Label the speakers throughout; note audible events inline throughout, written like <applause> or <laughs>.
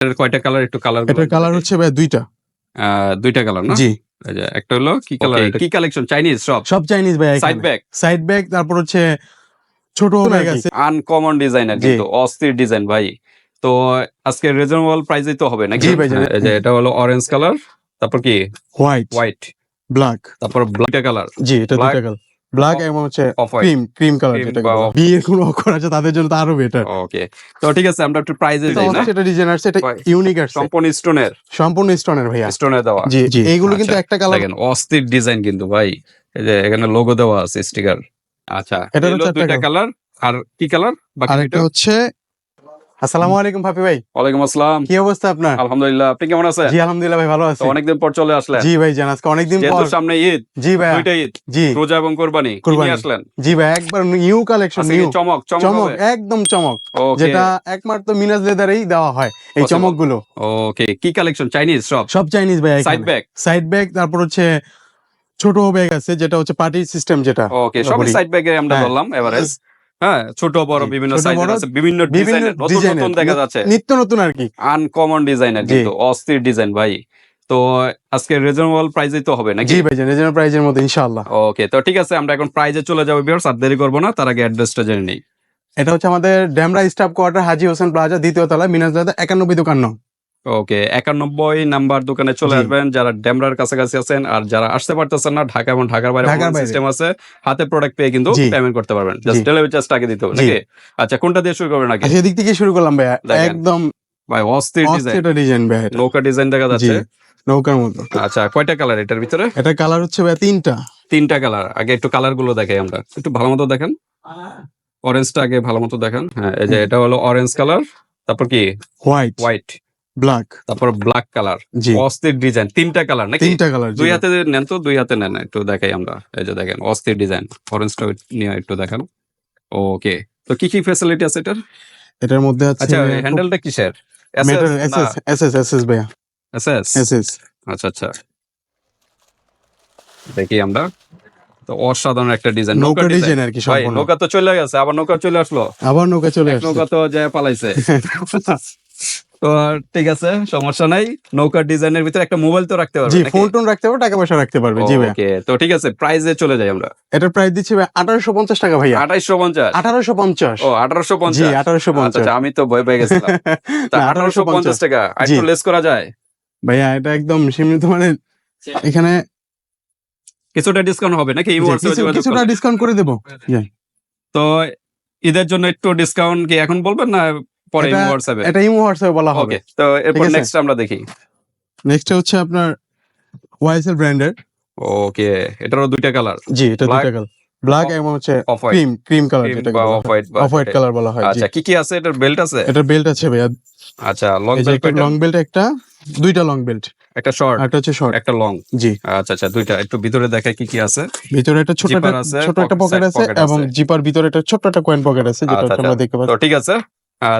Speaker 1: এর কয়টা কালার একটু কালার
Speaker 2: এটার কালার হচ্ছে ভাই দুইটা।
Speaker 1: দুইটা কালার না?
Speaker 2: জি।
Speaker 1: একটা হলো কি কালার কি কালেকশন চাইনিজ সব?
Speaker 2: সব চাইনিজ ভাই
Speaker 1: সাইড ব্যাগ
Speaker 2: সাইড ব্যাগ তারপর হচ্ছে ছোট ব্যাগ আছে।
Speaker 1: আনকমন ডিজাইনার
Speaker 2: জি।
Speaker 1: কিন্তু অস্থির ডিজাইন ভাই। তো আজকে রিজনেবল প্রাইসেই তো হবে নাকি। হ্যাঁ, এই যে এটা হলো অরেঞ্জ কালার তারপর কি?
Speaker 2: হোয়াইট
Speaker 1: হোয়াইট
Speaker 2: ব্ল্যাক
Speaker 1: তারপর ব্ল্যাক কালার
Speaker 2: জি এটা দুইটা কালার ব্ল্যাক এবং হচ্ছে ক্রিম ক্রিম কালার যেটা
Speaker 1: বা
Speaker 2: বলে।
Speaker 1: off-
Speaker 2: বিয়ের কোনো অক্ষর আছে তাদের জন্য তো আরও বেটার
Speaker 1: ওকে তো ঠিক আছে আমরা একটু প্রাইজে যাই না?
Speaker 2: সেটা ডিজাইন আছে এটা ইউনিক আছে
Speaker 1: সম্পূর্ণ স্টোনের
Speaker 2: সম্পূর্ণ স্টোনের ভাইয়া।
Speaker 1: স্টোনের দেওয়া।
Speaker 2: জি জি। এইগুলো কিন্তু
Speaker 1: আচ্ছা,
Speaker 2: একটা কালার
Speaker 1: দেখেন অস্থির ডিজাইন কিন্তু ভাই। এই যে এখানে লোগো দেওয়া আছে স্টিকার আচ্ছা।
Speaker 2: এটা হচ্ছে
Speaker 1: দুইটা
Speaker 2: একটা
Speaker 1: কালার আর কি কালার বাকি
Speaker 2: আর
Speaker 1: দুইটা?
Speaker 2: হচ্ছে আসসালামু আলাইকুম ভাপি ভাই।
Speaker 1: ওয়ালাইকুম আসসালাম।
Speaker 2: কি অবস্থা আপনার?
Speaker 1: আলহামদুলিল্লাহ আপনি কেমন আছেন?
Speaker 2: জি আলহামদুলিল্লাহ ভাই ভালো আছি।
Speaker 1: অনেকদিন পর চলে আসলেন।
Speaker 2: জি ভাই জান আজকে অনেকদিন পর।
Speaker 1: সামনে ঈদ
Speaker 2: জি ভাই।
Speaker 1: দুইটা ঈদ
Speaker 2: জি।
Speaker 1: রোজা এবং কোরবানি
Speaker 2: কোরবানি।
Speaker 1: আসলেন?
Speaker 2: জি ভাই একবার নিউ কালেকশন নিউ
Speaker 1: চমক চমক
Speaker 2: চমক একদম চমক। যেটা একমাত্র মিনাজ লেদারেই দেওয়া হয় এই
Speaker 1: Possible.
Speaker 2: চমকগুলো।
Speaker 1: ওকে কি কালেকশন চাইনিজ সব?
Speaker 2: সব চাইনিজ ভাই
Speaker 1: সাইড ব্যাগ
Speaker 2: সাইড ব্যাগ তারপর হচ্ছে ছোট ব্যাগ আছে যেটা হচ্ছে পার্টি সিস্টেম যেটা।
Speaker 1: ওকে সব। সাইড ব্যাগে আমরা
Speaker 2: হ্যাঁ।
Speaker 1: ধরলাম এভারেজ হ্যাঁ ছোট বড় বিভিন্ন সাইজের আছে বিভিন্ন ডিজাইনের নতুন নতুন দেখা যাচ্ছে।
Speaker 2: নিত্য নতুন আর কি।
Speaker 1: Uncommon designer. কিন্তু অস্থির ডিজাইন ভাই। তো আজকে রিজনেবল প্রাইসেই তো হবে নাকি?
Speaker 2: জি ভাই রিজনেবল প্রাইজের মধ্যে ইনশাআল্লাহ।
Speaker 1: ওকে তো ঠিক আছে আমরা এখন প্রাইজে চলে যাব বিয়ার্স আর দেরি করব না তার আগে অ্যাড্রেসটা জেনে নিই।
Speaker 2: এটা হচ্ছে আমাদের Demra staff quarter Haji Hossain plaza দ্বিতীয় তলা মিনাজ দাদা একানব্বই দোকান নং।
Speaker 1: ওকে একানব্বই নাম্বার দোকানে চলে আসবেন যারা ডেমরার কাছাকাছি আছেন আর যারা আসতে পারতেছেন না ঢাকা এবং ঢাকার বাইরে সিস্টেম আছে হাতে প্রোডাক্ট পেয়ে কিন্তু পেমেন্ট করতে পারবেন। জাস্ট ডেলিভারি চার্জটা আগে দিতে হবে নাকি? আচ্ছা কোনটা দিয়ে শুরু করবেন নাকি
Speaker 2: আর সেদিক থেকে শুরু করলাম ভাইয়া। একদম
Speaker 1: ভাই অস্থির ডিজাইন
Speaker 2: ডিজাইন ভাই
Speaker 1: নৌকা ডিজাইন দেখা যাচ্ছে।
Speaker 2: নৌকার মতো।
Speaker 1: আচ্ছা কয়টা কালার এটার ভিতরে?
Speaker 2: এটা কালার হচ্ছে ভাই তিনটা।
Speaker 1: তিনটা কালার আগে একটু কালারগুলো দেখাই আমরা। একটু ভালো মতো দেখেন। অরেঞ্জটা আগে ভালো মতো দেখেন। হ্যাঁ এই যে এটা হলো অরেঞ্জ কালার তারপর কি?
Speaker 2: হোয়াইট
Speaker 1: হোয়াইট
Speaker 2: ব্ল্যাক
Speaker 1: তারপর ব্ল্যাক কালার
Speaker 2: জি।
Speaker 1: অস্থির ডিজাইন তিনটা কালার নাকি?
Speaker 2: তিনটা কালার
Speaker 1: দুই হাতে নেন তো দুই হাতে নেন একটু দেখাই আমরা। এই যে দেখেন অস্থির ডিজাইন অরেঞ্জটা নিয়ে একটু দেখান। ওকে তো কি কি ফ্যাসিলিটি আছে এটার?
Speaker 2: এটার মধ্যে আছে
Speaker 1: আচ্ছা হ্যান্ডেলটা কিসের?
Speaker 2: এসএস এসএস এসএস ভাইয়া।
Speaker 1: এসএস
Speaker 2: এসএস
Speaker 1: আচ্ছা আচ্ছা। দেখি আমরা। তো অসাধারণ একটা ডিজাইন
Speaker 2: নৌকা ডিজাইন আর কি সম্পূর্ণ।
Speaker 1: নৌকা তো চলে গেছে আবার নৌকা চলে আসলো।
Speaker 2: আবার নৌকা চলে আসছে।
Speaker 1: নৌকা তো যায় পালাইছে। <laughs> তো ঠিক আছে সমস্যা নাই। নৌকার ডিজাইনের ভিতরে একটা মোবাইল তো রাখতে পারবে
Speaker 2: জি? ফোন টোন রাখতে পারবে টাকা পয়সা রাখতে পারবে জি ভাইয়া
Speaker 1: ওকে তো ঠিক আছে প্রাইজে চলে যাই আমরা।
Speaker 2: এটার প্রাইস দিচ্ছি ভাই আঠারোশো পঞ্চাশ টাকা ভাইয়া।
Speaker 1: আঠাইশো পঞ্চাশ?
Speaker 2: আঠারোশো
Speaker 1: ও আঠারোশো
Speaker 2: জি
Speaker 1: পঞ্চাশ
Speaker 2: আঠারোশো
Speaker 1: আচ্ছা
Speaker 2: পঞ্চাশ।
Speaker 1: আচ্ছা, আমি তো ভয় পেয়ে গেছিলাম। <laughs> আঠারোশো পঞ্চাশ টাকা আর একটু লেস করা যায়?
Speaker 2: ভাইয়া এটা একদম সীমিত মানে এখানে
Speaker 1: কিছুটা ডিসকাউন্ট হবে নাকি? এই
Speaker 2: কিছুটা ডিসকাউন্ট করে দেবো।
Speaker 1: তো ঈদের জন্য একটু ডিসকাউন্ট কি এখন বলবেন না পরে হোয়াটসঅ্যাপে
Speaker 2: এটা ইমো হোয়াটসঅ্যাপে বলা হবে।
Speaker 1: তো এরপর নেক্সট আমরা দেখি।
Speaker 2: নেক্সট হচ্ছে আপনার ওয়াইসেল ব্র্যান্ডের
Speaker 1: ওকে এটারও দুইটা কালার
Speaker 2: জি এটা দুইটা কালার ব্ল্যাক এবং হচ্ছে ক্রিম ক্রিম কালার যেটা
Speaker 1: off white
Speaker 2: off white colour বলা হয়
Speaker 1: আচ্ছা কি কি আছে? এটার বেল্ট আছে?
Speaker 2: এটার বেল্ট আছে ভাইয়া।
Speaker 1: আচ্ছা লং বেল্ট
Speaker 2: একটা লং বেল্ট একটা দুইটা লং বেল্ট
Speaker 1: একটা শর্ট
Speaker 2: একটা হচ্ছে শর্ট
Speaker 1: একটা লং
Speaker 2: জি।
Speaker 1: আচ্ছা আচ্ছা দুইটা। একটু ভিতরে দেখায় কি কি আছে।
Speaker 2: ভিতরে একটা ছোট একটা ছোট একটা পকেট আছে এবং জিপার ভিতরে একটা ছোট একটা কয়েন পকেট আছে যেটা
Speaker 1: আচ্ছা,
Speaker 2: আমরা দেখতে
Speaker 1: তো
Speaker 2: পাচ্ছি
Speaker 1: ঠিক আছে।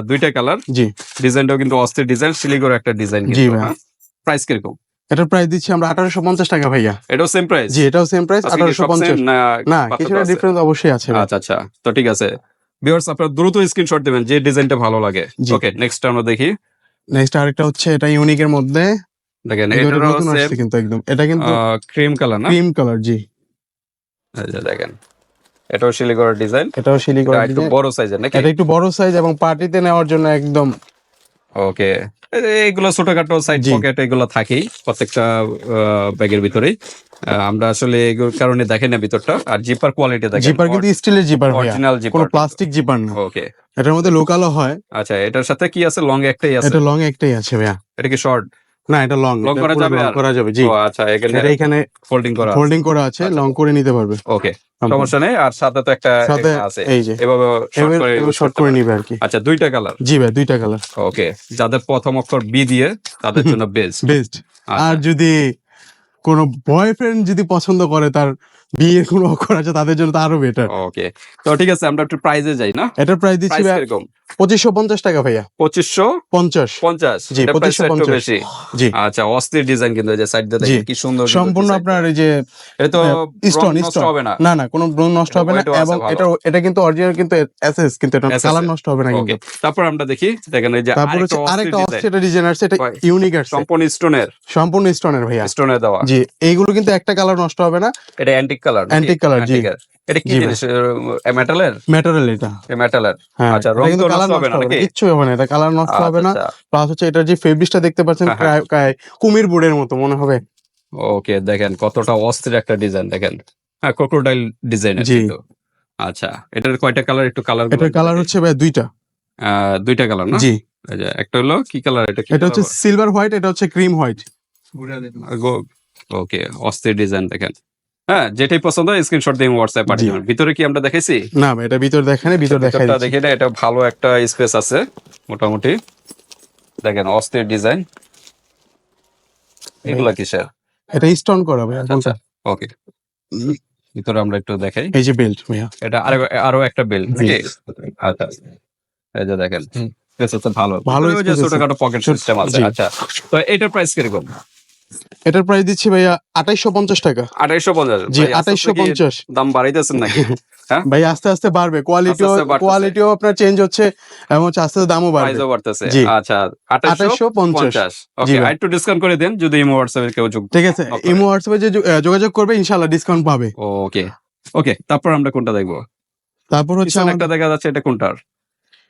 Speaker 1: দুইটা কালার।
Speaker 2: জি।
Speaker 1: ডিজাইনটাও কিন্তু অস্থির ডিজাইন শিলিগুড়ি একটা ডিজাইন
Speaker 2: জি।
Speaker 1: প্রাইস কীরকম?
Speaker 2: এটার প্রাইস দিচ্ছি আমরা আঠারোশো পঞ্চাশ টাকা ভাইয়া।
Speaker 1: এটাও সেম প্রাইস
Speaker 2: জি এটাও সেম প্রাইস আঠারোশো পঞ্চাশ।
Speaker 1: না
Speaker 2: কিছুটা ডিফারেন্স অবশ্যই আছে
Speaker 1: আচ্ছা আচ্ছা তো ঠিক আছে। ভিউয়ার্স আপনারা দ্রুত স্ক্রিনশট দিবেন যে ডিজাইনটা ভালো লাগে। ওকে নেক্সট আমরা দেখি।
Speaker 2: নেক্সট আরেকটা হচ্ছে এটা ইউনিকের মধ্যে।
Speaker 1: দেখেন
Speaker 2: এটা কিন্তু একদম। এটা কিন্তু
Speaker 1: ক্রিম কালার না?
Speaker 2: ক্রিম কালার জি।
Speaker 1: যে দেখেন। এটাও শিলিগুড়ির ডিজাইন।
Speaker 2: এটাও শিলি
Speaker 1: একটু বড় সাইজের নাকি?
Speaker 2: এটা একটু বড় সাইজ এবং পার্টিতে নেওয়ার জন্য একদম
Speaker 1: ওকে। এইগুলো ছোটখাটো সাইড। পকেট এগুলো থাকেই প্রত্যেকটা ব্যাগের ভিতরেই। আমরা আসলে এগুলোর কারণে দেখে না ভিতরটা। আর জিপার কোয়ালিটি দেখেন
Speaker 2: জিপার কিন্তু স্টিলের জিপার
Speaker 1: অরিজিনাল
Speaker 2: কোনো প্লাস্টিক জিপার না।
Speaker 1: ওকে।
Speaker 2: এটার মধ্যে লোকালও হয়।
Speaker 1: আচ্ছা এটার সাথে কি আছে? লং একটাই আছে।
Speaker 2: এটা লং একটাই আছে ভাইয়া।
Speaker 1: এটা কি শর্ট
Speaker 2: না এটা লং
Speaker 1: লং করা যাবে
Speaker 2: করা যাবে জি।
Speaker 1: আচ্ছা এখানে
Speaker 2: এখানে
Speaker 1: ফোল্ডিং করা
Speaker 2: ফোল্ডিং করা আছে
Speaker 1: আচ্ছা।
Speaker 2: লং করে নিতে পারবে।
Speaker 1: ওকে সমস্যা নেই আর সাথে তো একটা আছে।
Speaker 2: এই যে।
Speaker 1: এভাবে করে
Speaker 2: শর্ট করে নিবে আর কি।
Speaker 1: আচ্ছা দুইটা কালার
Speaker 2: জি ভাই দুইটা কালার
Speaker 1: ওকে যাদের প্রথম অক্ষর বি দিয়ে তাদের জন্য বেস্ট
Speaker 2: বেস্ট আর যদি কোনো বয়ফ্রেন্ড যদি পছন্দ করে তার বিয়ের কোনো অক্ষর আছে তাদের জন্য তো আরও বেটার
Speaker 1: ওকে তো ঠিক আছে আমরা একটু প্রাইজে যাই না?
Speaker 2: এটার প্রাইস দিচ্ছি
Speaker 1: কীরকম
Speaker 2: পঁচিশশো পঞ্চাশ টাকা ভাইয়া।
Speaker 1: পঁচিশশো?
Speaker 2: পঞ্চাশ।
Speaker 1: পঞ্চাশ।
Speaker 2: জি,
Speaker 1: এটা price
Speaker 2: 2550
Speaker 1: একটু বেশি।
Speaker 2: জি।
Speaker 1: আচ্ছা অস্থির ডিজাইন কিন্তু যে সাইড দিয়ে কি সুন্দর
Speaker 2: সম্পূর্ণ আপনার এই যে
Speaker 1: এটা তো
Speaker 2: স্টোন স্টোন
Speaker 1: হবে না।
Speaker 2: না না কোনো ব্রোন নষ্ট হবে না
Speaker 1: আছে
Speaker 2: এবং এটা এটা কিন্তু অরিজিনাল কিন্তু এসএস কিন্তু এটা কালার নষ্ট হবে না কিন্তু।
Speaker 1: তারপর আমরা দেখি দেখেন এই যে আরেকটা অস্থির ডিজাইন
Speaker 2: আসছে এটা ইউনিক আসছে।
Speaker 1: সম্পূর্ণ স্টোনের
Speaker 2: সম্পূর্ণ স্টোনের ভাইয়া।
Speaker 1: স্টোনে দেওয়া।
Speaker 2: জি এইগুলো কিন্তু একটা কালার নষ্ট হবে না।
Speaker 1: এটা অ্যান্টিক কালার
Speaker 2: অ্যান্টিক colour, জি।
Speaker 1: এটা কি জিনিস মেটালের
Speaker 2: মেটারিয়াল এটা।
Speaker 1: মেটালের
Speaker 2: হ্যাঁ
Speaker 1: আচ্ছা, রং তো
Speaker 2: কালার
Speaker 1: নষ্ট হবে না নাকি?
Speaker 2: কিচ্ছু হবে না এটা কালার নষ্ট হবে না। প্লাস হচ্ছে এটার যে ফেব্রিকটা দেখতে পাচ্ছেন
Speaker 1: হ্যাঁ, হ্যাঁ।
Speaker 2: কুমির বোর্ডের মতো মনে হবে।
Speaker 1: ওকে দেখেন কতটা অস্থির একটা ডিজাইন দেখেন। হ্যাঁ ক্রোকোডাইল ডিজাইন
Speaker 2: জি।
Speaker 1: আচ্ছা এটার কয়টা কালার একটু কালার
Speaker 2: এটার কালার হচ্ছে ভাই দুইটা।
Speaker 1: দুইটা কালার না?
Speaker 2: জি।
Speaker 1: একটা হলো কি কালার এটা
Speaker 2: এটা হচ্ছে সিলভার হোয়াইট এটা হচ্ছে ক্রিম হোয়াইট
Speaker 1: ওকে অস্থির ডিজাইন দেখেন। হ্যাঁ যেটাই পছন্দ হয় স্ক্রিনশট দিয়ে হোয়াটসঅ্যাপ পাঠিয়ে। দেবেন। ভিতরে কি আমরা দেখাইছি?
Speaker 2: না এটা ভিতর দেখানে ভিতর দেখাই।
Speaker 1: দেখি না এটা ভালো একটা স্পেস আছে মোটামুটি। দেখেন অস্থির ডিজাইন এগুলা কিসের?
Speaker 2: এটা স্টোন করা ভাই
Speaker 1: আচ্ছা ওকে। ভিতরে আমরা একটু দেখাই।
Speaker 2: এই যে বেল্ট ভাইয়া।
Speaker 1: এটা আরও আরও একটা বেল্ট। নাকি? আচ্ছা এই যে দেখেন ভালো।
Speaker 2: ভালো
Speaker 1: ছোটখাটো পকেট সিস্টেম আছে আচ্ছা। তো এটার প্রাইস কীরকম?
Speaker 2: এটার প্রাইস দিচ্ছি ভাইয়া আঠাইশো পঞ্চাশ টাকা।
Speaker 1: আড়াইশো পঞ্চাশ।
Speaker 2: জি আঠাইশো পঞ্চাশ।
Speaker 1: দাম বাড়াইতেছেন নাকি? <laughs>
Speaker 2: ভাই আস্তে আস্তে বাড়বে। কোয়ালিটিও কোয়ালিটিও আপনার চেঞ্জ হচ্ছে এবং হচ্ছে আস্তে আস্তে দামও বাড়বে।
Speaker 1: প্রাইসও বাড়তেছে। আচ্ছা আঠাইশো
Speaker 2: আঠাইশো পঞ্চাশ।
Speaker 1: ওকে একটু ডিসকাউন্ট করে দেন যদি ইমো হোয়াটসঅ্যাপে কেউ যোগ
Speaker 2: ঠিক আছে. ইমো হোয়াটসঅ্যাপে যে যোগাযোগ করবে ইনশাল্লাহ ডিসকাউন্ট পাবে।
Speaker 1: ওকে ওকে তারপর আমরা কোনটা দেখব?
Speaker 2: তারপর হচ্ছে
Speaker 1: একটা দেখা যাচ্ছে এটা কোনটার?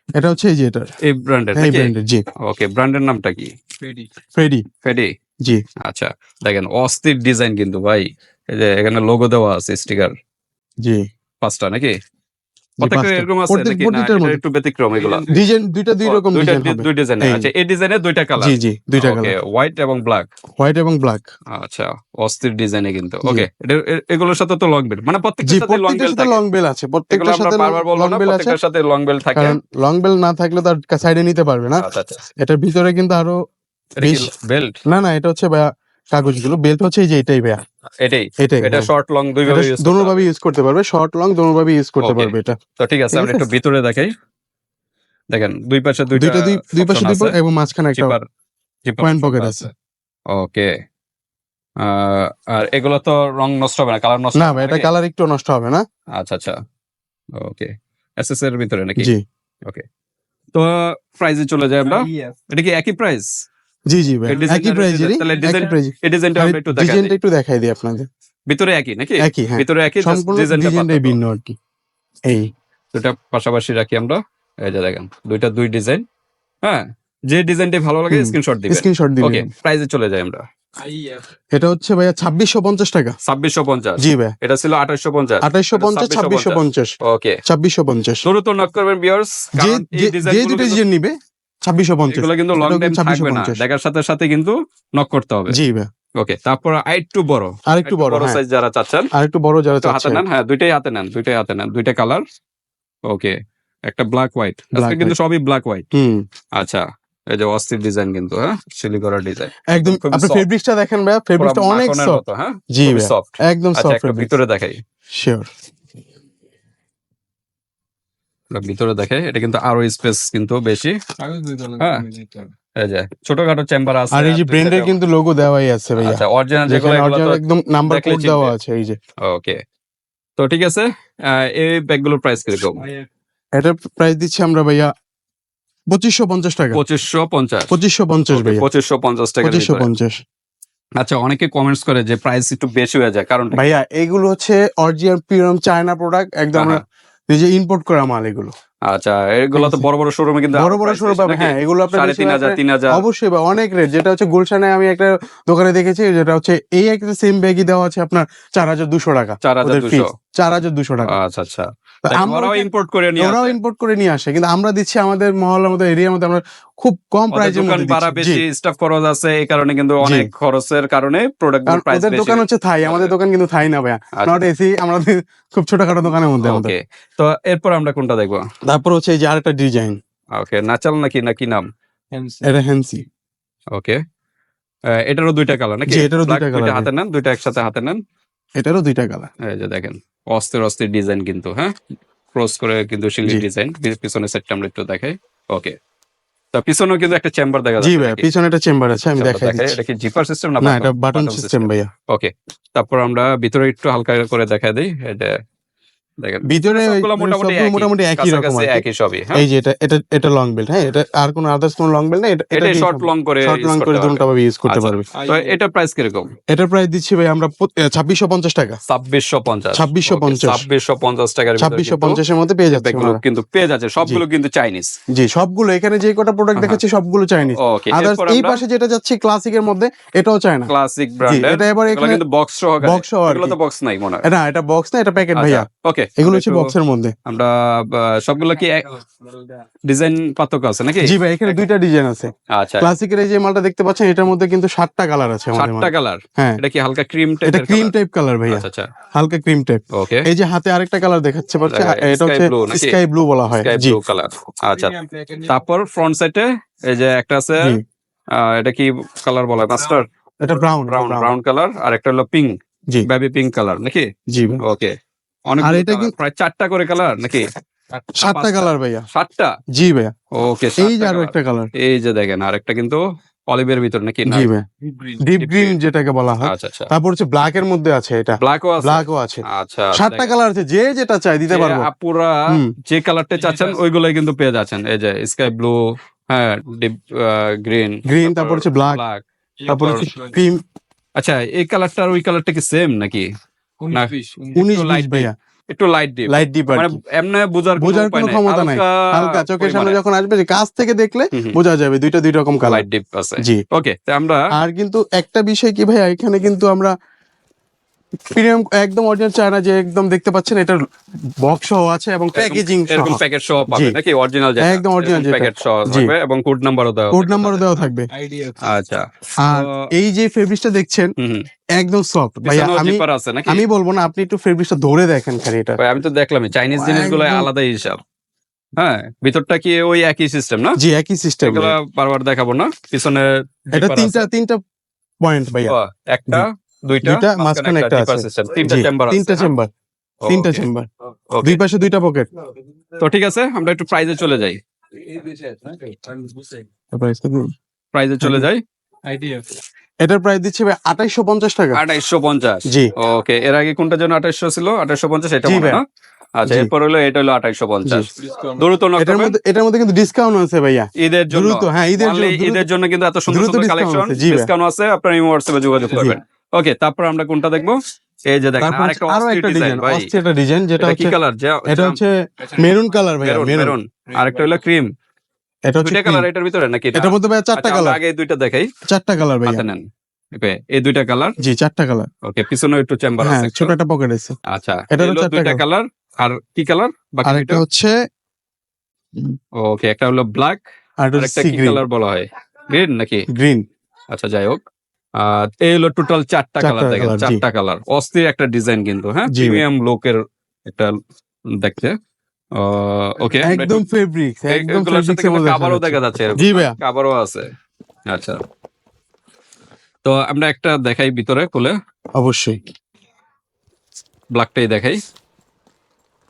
Speaker 2: এটা হচ্ছে এই যে এটার।
Speaker 1: এই ব্র্যান্ডের
Speaker 2: এই ব্র্যান্ডের জি।
Speaker 1: ওকে ব্র্যান্ডের নামটা কি?
Speaker 2: ফ্রেডি
Speaker 1: ফেডি
Speaker 2: জি।
Speaker 1: আচ্ছা দেখেন অস্থির ডিজাইন কিন্তু ভাই এই যে এখানে লোগো দেওয়া আছে স্টিকার
Speaker 2: জি।
Speaker 1: পাঁচটা নাকি। একটু ব্যতিক্রম এগুলো।
Speaker 2: ডিজাইন দুইটা দুই রকম ডিজাইন
Speaker 1: দুই ডিজাইন আচ্ছা এই ডিজাইনে দুইটা কালার
Speaker 2: জি জি দুইটা কালার
Speaker 1: হোয়াইট এবং ব্ল্যাক
Speaker 2: হোয়াইট এবং ব্ল্যাক
Speaker 1: আচ্ছা অস্থির ডিজাইনে কিন্তু। ওকে এগুলোর সাথে তো লং বেল মানে প্রত্যেকটার সাথে লং বেল থাকে।
Speaker 2: লং বেল আছে। প্রত্যেকটার সাথে
Speaker 1: বারবার বলব না
Speaker 2: বেল আছে।
Speaker 1: প্রত্যেকটার সাথে লং বেল থাকে।
Speaker 2: লং বেল না থাকলে তার সাইডে নিতে পারবে না।
Speaker 1: আচ্ছা আচ্ছা।
Speaker 2: এটার ভিতরে কিন্তু আরও
Speaker 1: এটা কি
Speaker 2: বেশ-
Speaker 1: বেল্ট
Speaker 2: না না এটা হচ্ছে ভাইয়া কাগজগুলো। বেল্ট হচ্ছে এই যে এটাই ভাইয়া।
Speaker 1: এটাই?
Speaker 2: এটাই
Speaker 1: এটা। শর্ট লং দুই ভাবে use
Speaker 2: দোনো ভাবে ইউজ করতে পারবে। শর্ট লং দোনো ভাবে ইউজ করতে
Speaker 1: Okay.
Speaker 2: পারবে এটা।
Speaker 1: তো ঠিক আছে
Speaker 2: ঠিক
Speaker 1: আমরা
Speaker 2: আছে?
Speaker 1: একটু ভিতরে দেখাই। দেখেন দুই পাশে দুইটা
Speaker 2: দুইটা দুই দুই পাশে দুই পাশে এবং মাঝখানে একটা
Speaker 1: জিপার
Speaker 2: পয়েন্ট পকেট আছে।
Speaker 1: ওকে আর এগুলো তো রং নষ্ট হবে না কালার নষ্ট
Speaker 2: না
Speaker 1: হবে
Speaker 2: ভাই এটা
Speaker 1: নাকি?
Speaker 2: কালার একটু নষ্ট হবে না?
Speaker 1: আচ্ছা আচ্ছা। ওকে এসএস এর ভিতরে নাকি?
Speaker 2: জি।
Speaker 1: তো প্রাইসে চলে যায় আমরা। এটা কি একই প্রাইস
Speaker 2: জি জি ভাই। একই প্রাইজেরই
Speaker 1: তাহলে
Speaker 2: একই
Speaker 1: এই ডিজাইনটা আমরা একটু দেখাই
Speaker 2: ডিজাইনটা
Speaker 1: দিই।
Speaker 2: একটু দেখাই দিই আপনাদের।
Speaker 1: ভিতরে একই নাকি?
Speaker 2: একই হ্যাঁ।
Speaker 1: ভিতরে একই ডিজাইনটা
Speaker 2: ভিন্ন আর কি। এই।
Speaker 1: দুটা পাশাপাশি রাখি আমরা। এই যে দেখেন দুইটা দুই ডিজাইন হ্যাঁ যে ডিজাইনটা ভালো লাগে স্ক্রিনশট দিবেন।
Speaker 2: স্ক্রিনশট দিবেন।
Speaker 1: ওকে প্রাইসে চলে যাই আমরা।
Speaker 2: এটা হচ্ছে ভাইয়া ছাব্বিশশো পঞ্চাশ টাকা।
Speaker 1: ছাব্বিশশো পঞ্চাশ।
Speaker 2: জি ভাই।
Speaker 1: এটা ছিল আঠাশশো পঞ্চাশ।
Speaker 2: আঠাইশশো পঞ্চাশ ছাব্বিশশো পঞ্চাশ।
Speaker 1: ওকে
Speaker 2: ছাব্বিশশো পঞ্চাশ।
Speaker 1: দ্রুত নক করবেন বিয়ার্স
Speaker 2: যে দুটো ডিজাইন নিবে ছাব্বিশশো পঞ্চাশ।
Speaker 1: এগুলো কিন্তু লং টাইম
Speaker 2: কিন্তু 2650
Speaker 1: থাকবে না। দেখার সাথে সাথে কিন্তু নক করতে হবে।
Speaker 2: জি ভাই।
Speaker 1: ওকে তারপর আরেকটু বড়।
Speaker 2: আর একটু বড় হ্যাঁ।
Speaker 1: সাইজ যারা চাচ্ছেন
Speaker 2: আর একটু বড় যারা
Speaker 1: একটু হাতে নেন হ্যাঁ দুইটাই হাতে নেন দুইটাই হাতে নেন দুইটা কালার ওকে একটা ব্ল্যাক হোয়াইট আজকে কিন্তু সবই ব্ল্যাক হোয়াইট
Speaker 2: হুম।
Speaker 1: আচ্ছা এই যে অস্থির ডিজাইন কিন্তু হ্যাঁ শিলি করা ডিজাইন
Speaker 2: একদম আপনি। ফেব্রিক্সটা দেখেন ভাই ফেব্রিক্সটা অনেক সফট
Speaker 1: হ্যাঁ
Speaker 2: জি
Speaker 1: সফট
Speaker 2: একদম
Speaker 1: আচ্ছা
Speaker 2: সফট
Speaker 1: ভিতরে দেখাই।
Speaker 2: শিওর
Speaker 1: ভিতরে দেখে এটা কিন্তু আরও স্পেস কিন্তু বেশি। হ্যাঁ। এই যে ছোটখাটো চেম্বার আছে
Speaker 2: আর এই যে ব্র্যান্ডের কিন্তু লোগো দেওয়াই আছে ভাইয়া।
Speaker 1: আচ্ছা অরিজিনাল যেগুলো
Speaker 2: একদম নাম্বার কোড দেওয়া আছে এই যে।
Speaker 1: ওকে তো ঠিক আছে আহ, এই ব্যাগগুলোর প্রাইস কীরকম
Speaker 2: এটার প্রাইস দিচ্ছি আমরা ভাইয়া পঁচিশশো পঞ্চাশ টাকা।
Speaker 1: পঁচিশশো পঞ্চাশ।
Speaker 2: পঁচিশশো পঞ্চাশ ভাইয়া।
Speaker 1: পঁচিশশো পঞ্চাশ টাকা
Speaker 2: পঁচিশশো পঞ্চাশ।
Speaker 1: আচ্ছা অনেকে কমেন্টস করে যে প্রাইস একটু বেশি হয়ে যায় কারণ
Speaker 2: ভাইয়া এগুলো হচ্ছে অরিজিনাল পিওর চায়না প্রোডাক্ট একদম আমরা যে ইম্পোর্ট করা মাল এগুলো।
Speaker 1: আচ্ছা এগুলো তো বড় বড় শোরুমে কিন্তু
Speaker 2: বড় বড়
Speaker 1: শোরুম
Speaker 2: সরো
Speaker 1: বেশি
Speaker 2: পাবে
Speaker 1: নাকি?
Speaker 2: হ্যাঁ এগুলো আপনার
Speaker 1: সাড়ে তিন
Speaker 2: বেশিরভাগ
Speaker 1: হাজার
Speaker 2: আপনার-
Speaker 1: তিন হাজার।
Speaker 2: অবশ্যই বা অনেক রেট যেটা হচ্ছে গুলশানে আমি একটা দোকানে দেখেছি যেটা হচ্ছে এই একটা সেম ব্যাগই দেওয়া আছে আপনার চার হাজার দুশো টাকা
Speaker 1: চার হাজার
Speaker 2: ওদের
Speaker 1: দুশো।
Speaker 2: fees, চার হাজার দুশো টাকা।
Speaker 1: আচ্ছা আচ্ছা। ওরাও ইম্পোর্ট করে নিয়ে
Speaker 2: ওরাও
Speaker 1: আসে।
Speaker 2: ইম্পোর্ট করে নিয়ে আসে। কিন্তু আমরা দিচ্ছি আমাদের মহল্লার মতো এরিয়ার মধ্যে আমরা খুব কম প্রাইসের মধ্যে
Speaker 1: ভাড়া
Speaker 2: দিচ্ছি।
Speaker 1: বেশি স্টাফ খরচ আছে এই কারণে কিন্তু অনেক খরচের কারণে প্রোডাক্ট প্রাইস বেশি।
Speaker 2: দোকান হচ্ছে থাই আমাদের দোকান কিন্তু থাই না ভাইয়া।
Speaker 1: আচ্ছা।
Speaker 2: নট এসি আমাদের খুব ছোটখাটো দোকানের মধ্যে আমাদের।
Speaker 1: ওকে তো এরপর আমরা কোনটা দেখব?
Speaker 2: তারপর হচ্ছে এই যে আরেকটা ডিজাইন
Speaker 1: ওকে নাচাল নাকি নাকি নাম?
Speaker 2: এটা হ্যান্সি
Speaker 1: ওকে এটারও দুইটা কালার নাকি?
Speaker 2: এটারও দুইটা colour,
Speaker 1: হাতে নেন দুইটা একসাথে হাতে নেন।
Speaker 2: এটারও দুইটা কালার
Speaker 1: এই যে দেখেন অস্ত্রের অস্ত্রের ডিজাইন কিন্তু হ্যাঁ? ক্রস করে কিন্তু
Speaker 2: সিঙ্গেল।
Speaker 1: ডিজাইন পিছনে সেটটা আমরা একটু দেখাই। ওকে তা পিছনেও কিন্তু একটা চেম্বার দেখা যাচ্ছে
Speaker 2: জি
Speaker 1: ভাই
Speaker 2: পিছনে একটা চেম্বার আছে আমি
Speaker 1: Chamber
Speaker 2: দেখাই
Speaker 1: দেখাই।
Speaker 2: দিচ্ছি।
Speaker 1: এটা কি জিপার সিস্টেম না
Speaker 2: না এটা বাটন সিস্টেম ভাইয়া।
Speaker 1: ওকে তারপর আমরা ভিতরে একটু হালকা করে দেখা দেই। এটা দেখেন
Speaker 2: ভিতরে
Speaker 1: সবগুলো মোটামুটি একই,
Speaker 2: মোটামুটি একই রকম
Speaker 1: কাছাকাছি
Speaker 2: আর কি।
Speaker 1: একই সবই হ্যাঁ।
Speaker 2: এই যে এটা এটা এটা লং বেল্ট হ্যাঁ এটা আর কোনো আদার্স কোনো লং বেল্ট না এটা
Speaker 1: এটা শর্ট লং করে
Speaker 2: শর্ট লং করে
Speaker 1: পারবে।
Speaker 2: ভাবে ইউজ করতে
Speaker 1: আচ্ছা।
Speaker 2: পারবে।
Speaker 1: তো এটা প্রাইস
Speaker 2: এটার প্রাইস দিচ্ছি ভাই আমরা ছাব্বিশশো পঞ্চাশ টাকা।
Speaker 1: ছাব্বিশশো পঞ্চাশ।
Speaker 2: 2650
Speaker 1: ছাব্বিশশো পঞ্চাশ টাকার ভিতরে
Speaker 2: ছাব্বিশশো
Speaker 1: কিন্তু
Speaker 2: মধ্যে পেয়ে যাচ্ছে।
Speaker 1: কিন্তু পেয়ে যাচ্ছে সবগুলো কিন্তু চাইনিজ
Speaker 2: জি সবগুলো এখানে যে কটা প্রোডাক্ট। দেখাচ্ছি সবগুলো চাইনিজ আদার্স এই পাশে যেটা যাচ্ছে ক্লাসিকের মধ্যে এটাও চায় না
Speaker 1: ক্লাসিক
Speaker 2: জি
Speaker 1: ব্র্যান্ডের
Speaker 2: এটা এবার এখানে
Speaker 1: কিন্তু বক্স
Speaker 2: সহ
Speaker 1: এগুলো তো বক্স নাই মনে হয়।
Speaker 2: না এটা বক্স না এটা প্যাকেট ভাইয়া।
Speaker 1: ওকে
Speaker 2: এগুলো হচ্ছে বক্সের মধ্যে।
Speaker 1: আমরা সবগুলো কি ডিজাইন পার্থক্য আছে নাকি?
Speaker 2: জি ভাই এখানে দুইটা ডিজাইন আছে।
Speaker 1: আচ্ছা।
Speaker 2: ক্লাসিকের এই যে মালটা দেখতে পাচ্ছেন এটার মধ্যে কিন্তু সাতটা কালার আছে আমাদের
Speaker 1: সাতটা কালার
Speaker 2: হ্যাঁ।
Speaker 1: এটা কি হালকা ক্রিম
Speaker 2: এটা ক্রিম টাইপ কালার ভাইয়া।
Speaker 1: আচ্ছা
Speaker 2: হালকা ক্রিম টাইপ
Speaker 1: ওকে
Speaker 2: এই যে হাতে আরেকটা কালার দেখাচ্ছে পাচ্ছে এটা হচ্ছে স্কাই ব্লু বলা হয়। জি।
Speaker 1: ব্লু কালার আচ্ছা। তারপর ফ্রন্ট সাইডে এই যে একটা আছে এটা কি কালার বলা হয় মাস্টার
Speaker 2: এটা ব্রাউন
Speaker 1: ব্রাউন ব্রাউন কালার আর একটা হলো পিঙ্ক
Speaker 2: জি।
Speaker 1: বেবি পিঙ্ক কালার নাকি?
Speaker 2: জি।
Speaker 1: ওকে অনেক
Speaker 2: আর এটা কি-
Speaker 1: প্রায় চারটা করে কালার নাকি?
Speaker 2: সাতটা কালার ভাইয়া।
Speaker 1: সাতটা?
Speaker 2: জি ভাইয়া।
Speaker 1: ওকে
Speaker 2: এই যে আরও একটা কালার
Speaker 1: এই যে দেখেন আর একটা কিন্তু অলিভের ভিতর নাকি?
Speaker 2: জি ভাইয়া। ডিপ গ্রিন যেটাকে বলা হয়।
Speaker 1: আচ্ছা আচ্ছা।
Speaker 2: তারপর হচ্ছে ব্ল্যাক এর মধ্যে আছে এটা।
Speaker 1: ব্ল্যাকও আছে।
Speaker 2: ব্ল্যাকও আছে।
Speaker 1: আচ্ছা
Speaker 2: সাতটা কালার আছে যে যেটা চাই দিতে পারব।
Speaker 1: আপুরা যে কালারটা চাচ্ছেন ওইগুলাই কিন্তু পেয়ে যাচ্ছেন। এই যে স্কাই ব্লু হ্যাঁ ডিপ গ্রিন
Speaker 2: গ্রিন তারপর হচ্ছে ব্ল্যাক তারপর হচ্ছে ক্রিম
Speaker 1: আচ্ছা এই কালারটা আর ওই কালারটা কি সেম নাকি?
Speaker 2: উনিশ লাইট ভাইয়া।
Speaker 1: একটু লাইট ডিপ
Speaker 2: লাইট ডিপ
Speaker 1: মানে। এমনি বোঝার
Speaker 2: বোঝার কোনো ক্ষমতা নাই। হালকা চোখের সামনে যখন আসবে যে কাছ থেকে দেখলে বোঝা যাবে দুইটা দুই রকম কালার
Speaker 1: লাইট ডিপ আছে।
Speaker 2: জি।
Speaker 1: ওকে আমরা
Speaker 2: আর কিন্তু একটা বিষয় কি ভাইয়া এখানে কিন্তু আমরা প্রিমিয়াম একদম অরিজিনাল চায়না যে একদম দেখতে পাচ্ছেন এটার বক্স সহ আছে এবং প্যাকেজিং
Speaker 1: এরকম প্যাকেট সহ পাবে
Speaker 2: জি।
Speaker 1: নাকি অরিজিনাল যেটা?
Speaker 2: একদম যেটা।
Speaker 1: প্যাকেট সহ থাকবে এবং কোড নাম্বারও দেওয়া
Speaker 2: কোড নাম্বারও দেওয়া থাকবে।
Speaker 1: আচ্ছা।
Speaker 2: আর এই যে ফেব্রিকটা দেখছেন একদম সফট
Speaker 1: পিছনেও
Speaker 2: আমি
Speaker 1: নাকি?
Speaker 2: আমি বলব না আপনি একটু ফেব্রিকটা ধরে দেখেন খালি এটা।
Speaker 1: ভাই, আমি তো দেখলামই চাইনিজ জিনিসগুলো। আলাদা হিসাব। হ্যাঁ ভিতরটা কি ওই একই সিস্টেম না?
Speaker 2: জি একই সিস্টেম
Speaker 1: এগুলো বারবার দেখাবো না পিছনে
Speaker 2: এটা তিনটা তিনটা পয়েন্ট ভাইয়া।
Speaker 1: একটা দুইটা
Speaker 2: দুইটা,
Speaker 1: মাঝখানে
Speaker 2: মাঝখানে
Speaker 1: একটা
Speaker 2: একটা আছে।
Speaker 1: তিনটা চেম্বার
Speaker 2: তিনটা চেম্বার তিনটা চেম্বার দুই পাশে দুইটা পকেট
Speaker 1: তো ঠিক আছে আমরা একটু প্রাইজে চলে যাই। প্রাইজে চলে যাই।
Speaker 2: এটার প্রাইস দিচ্ছে ভাই আঠাইশো পঞ্চাশ টাকা।
Speaker 1: আঠাইশো পঞ্চাশ।
Speaker 2: জি।
Speaker 1: ওকে এর আগে কোনটা যেন আঠাইশো ছিল? আঠাইশো পঞ্চাশ এটা মনে না? আচ্ছা এরপর হলো এটা হলো আঠাইশো পঞ্চাশ। দ্রুত
Speaker 2: এটার মধ্যে এটার মধ্যে কিন্তু ডিসকাউন্ট আছে ভাইয়া।
Speaker 1: ঈদের জন্য।
Speaker 2: হ্যাঁ ঈদের জন্য
Speaker 1: ঈদের জন্য কিন্তু এত সুন্দর কালেকশন। ডিসকাউন্ট আছে আপনার এই হোয়াটসঅ্যাপে যোগাযোগ করবেন। ওকে তারপর আমরা কোনটা দেখব? এই যে দেখেন আরেকটা
Speaker 2: আরও একটা ডিজাইন অস্থির একটা ডিজাইন যেটা
Speaker 1: এটা কি
Speaker 2: হচ্ছে
Speaker 1: কালার
Speaker 2: এটা হচ্ছে মেরুন কালার ভাইয়া
Speaker 1: মেরুন আরেকটা হলো ক্রিম
Speaker 2: এটা হচ্ছে
Speaker 1: কালার এটার ভিতরে নাকি এটা?
Speaker 2: এটার মধ্যে ভাইয়া চারটা
Speaker 1: আচ্ছা,
Speaker 2: কালার
Speaker 1: আগে দুইটা দেখাই।
Speaker 2: চারটা কালার
Speaker 1: হাতে নেন। এই দুইটা কালার
Speaker 2: জি চারটা কালার
Speaker 1: ওকে পিছনে একটু চেম্বার
Speaker 2: হ্যাঁ
Speaker 1: আছে
Speaker 2: ছোট একটা পকেট আছে।
Speaker 1: আচ্ছা এগুলো
Speaker 2: চারটা
Speaker 1: দুইটা কালার আর কি কালার বাকি
Speaker 2: একটা হচ্ছে
Speaker 1: ওকে একটা হলো ব্ল্যাক
Speaker 2: আর
Speaker 1: একটা কি কালার বলা হয়? গ্রিন নাকি?
Speaker 2: গ্রিন
Speaker 1: আচ্ছা যাই হোক। এই হলো টোটাল চারটা কালার দেখেন চারটা কালার অস্থির একটা ডিজাইন কিন্তু হ্যাঁ। প্রিমিয়াম লোকের একটা দেখতে। ওকে
Speaker 2: একদম ফেব্রিক একদম
Speaker 1: কাবারও
Speaker 2: দেখা যাচ্ছে। জি ভাইয়া।
Speaker 1: কাবারও আছে। আচ্ছা। তো আমরা একটা দেখাই ভিতরে খুলে
Speaker 2: অবশ্যই।
Speaker 1: ব্ল্যাকটাই দেখাই।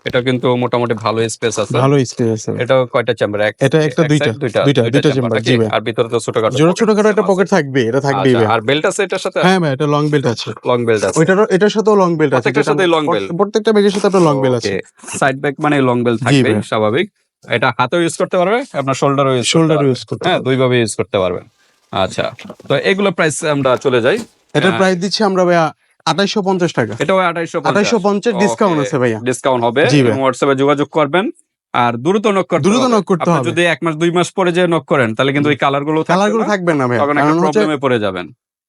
Speaker 1: এটা কিন্তু মোটামুটি ভালো স্পেস আছে।
Speaker 2: ভালো স্পেস আছে।
Speaker 1: এটা কয়টা চেম্বার এক
Speaker 2: এটা একটা দুইটা।
Speaker 1: দুইটা।
Speaker 2: দুইটা দুইটা চেম্বার? জি
Speaker 1: আর ভিতরে তো ছোটখাটো
Speaker 2: ছোট ছোটখাটো একটা পকেট থাকবে এটা থাকবেই
Speaker 1: আচ্ছা, আর বেল্ট আছে এটার সাথে?
Speaker 2: হ্যাঁ ভাই এটা লং বেল্ট আছে।
Speaker 1: লং বেল্ট আছে।
Speaker 2: ওইটারও এটার সাথেও লং বেল্ট আছে। যেটা-
Speaker 1: সাথেই long belt?
Speaker 2: প্রত্যেকটা ব্যাগের সাথে আপনার লং বেল্ট আছে।
Speaker 1: সাইড ব্যাক মানে লং বেল
Speaker 2: জি
Speaker 1: থাকবে স্বাভাবিক। এটা হাতেও ইউজ করতে পারবে আপনার শোল্ডারও ইউজ
Speaker 2: শোল্ডার ইউজ করতে
Speaker 1: হ্যাঁ দুই ভাবে ইউজ করতে পারবেন। আচ্ছা তো এগুলো প্রাইস আমরা চলে যাই।
Speaker 2: এটার
Speaker 1: হ্যাঁ।
Speaker 2: প্রাইস দিচ্ছি আমরা ভাইয়া আঠাইশো পঞ্চাশ টাকা।
Speaker 1: এটাও আঠাইশো
Speaker 2: আঠাইশো পঞ্চাশ ডিসকাউন্ট আছে ভাইয়া।
Speaker 1: ডিসকাউন্ট হবে। হোয়াটসঅ্যাপে যোগাযোগ করবেন। আর দ্রুত নক করতে
Speaker 2: দ্রুত নক করতে হবে।
Speaker 1: যদি এক মাস দুই মাস পরে যে নক করেন তাহলে কিন্তু ওই
Speaker 2: কালারগুলো কালারগুলো থাকবে না ভাইয়া।
Speaker 1: তখন একটা প্রবলেমে পড়ে যাবেন।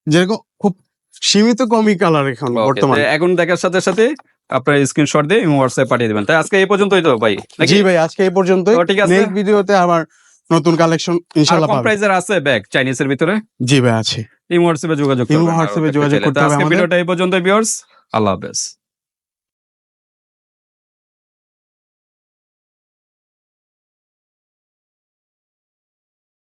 Speaker 2: যেরকম খুব সীমিত কমই কালার এখন বর্তমানে।
Speaker 1: এখন দেখার সাথে সাথে আপনার স্ক্রিনশট দিয়ে হোয়াটসঅ্যাপ পাঠিয়ে দিবেন। তাই আজকে এই পর্যন্তই তো ভাই
Speaker 2: জি ভাই আজকে এই পর্যন্তই।
Speaker 1: ঠিক আছে।
Speaker 2: নেক্সট ভিডিওতে আবার নতুন কালেকশন ইনশাআল্লাহ
Speaker 1: পাবে
Speaker 2: পাবেন।
Speaker 1: প্রাইজের আছে ব্যাগ চাইনিজের ভিতরে?
Speaker 2: জি ভাই আছে।
Speaker 1: এই হোয়াটসঅ্যাপে যোগাযোগ
Speaker 2: করতে
Speaker 1: হবে
Speaker 2: হোয়াটসঅ্যাপে যোগাযোগ। করতে হবে আমাদের।
Speaker 1: ভিডিওটা এই পর্যন্ত ভিউয়ার্স আল্লাহ হাফেজ।